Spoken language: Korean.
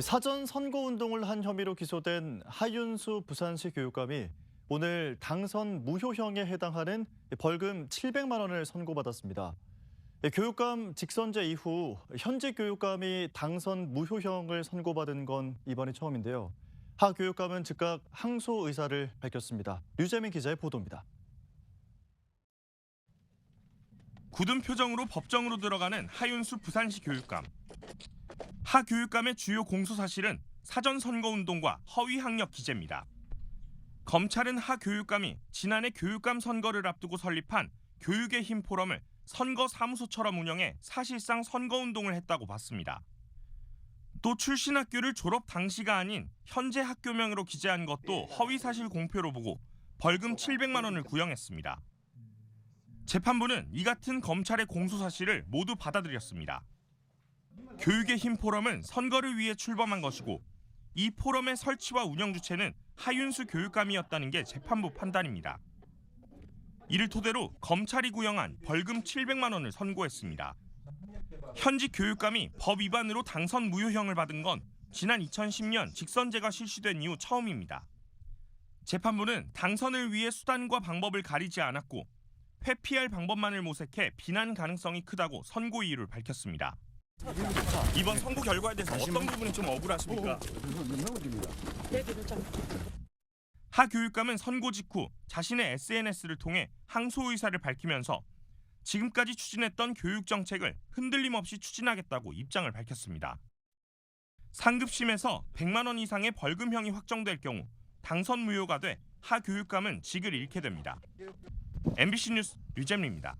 사전 선거 운동을 한 혐의로 기소된 하윤수 부산시 교육감이 오늘 당선 무효형에 해당하는 벌금 700만 원을 선고받았습니다. 교육감 직선제 이후 현직 교육감이 당선 무효형을 선고받은 건 이번이 처음인데요. 하 교육감은 즉각 항소 의사를 밝혔습니다. 류재민 기자의 보도입니다. 굳은 표정으로 법정으로 들어가는 하윤수 부산시 교육감. 하 교육감의 주요 공소 사실은 사전 선거 운동과 허위 학력 기재입니다. 검찰은 하 교육감이 지난해 교육감 선거를 앞두고 설립한 교육의 힘 포럼을 선거 사무소처럼 운영해 사실상 선거 운동을 했다고 봤습니다. 또 출신 학교를 졸업 당시가 아닌 현재 학교명으로 기재한 것도 허위 사실 공표로 보고 벌금 700만 원을 구형했습니다. 재판부는 이 같은 검찰의 공소 사실을 모두 받아들였습니다. 교육의 힘 포럼은 선거를 위해 출범한 것이고 이 포럼의 설치와 운영 주체는 하윤수 교육감이었다는 게 재판부 판단입니다. 이를 토대로 검찰이 구형한 벌금 700만 원을 선고했습니다. 현직 교육감이 법 위반으로 당선 무효형을 받은 건 지난 2010년 직선제가 실시된 이후 처음입니다. 재판부는 당선을 위해 수단과 방법을 가리지 않았고 회피할 방법만을 모색해 비난 가능성이 크다고 선고 이유를 밝혔습니다. 이번 선고 결과에 대해서 어떤 부분이 좀 억울하십니까? 하 교육감은 선고 직후 자신의 SNS를 통해 항소 의사를 밝히면서 지금까지 추진했던 교육 정책을 흔들림 없이 추진하겠다고 입장을 밝혔습니다. 상급심에서 100만 원 이상의 벌금형이 확정될 경우 당선 무효가 돼 하 교육감은 직을 잃게 됩니다. MBC 뉴스 류잼리입니다.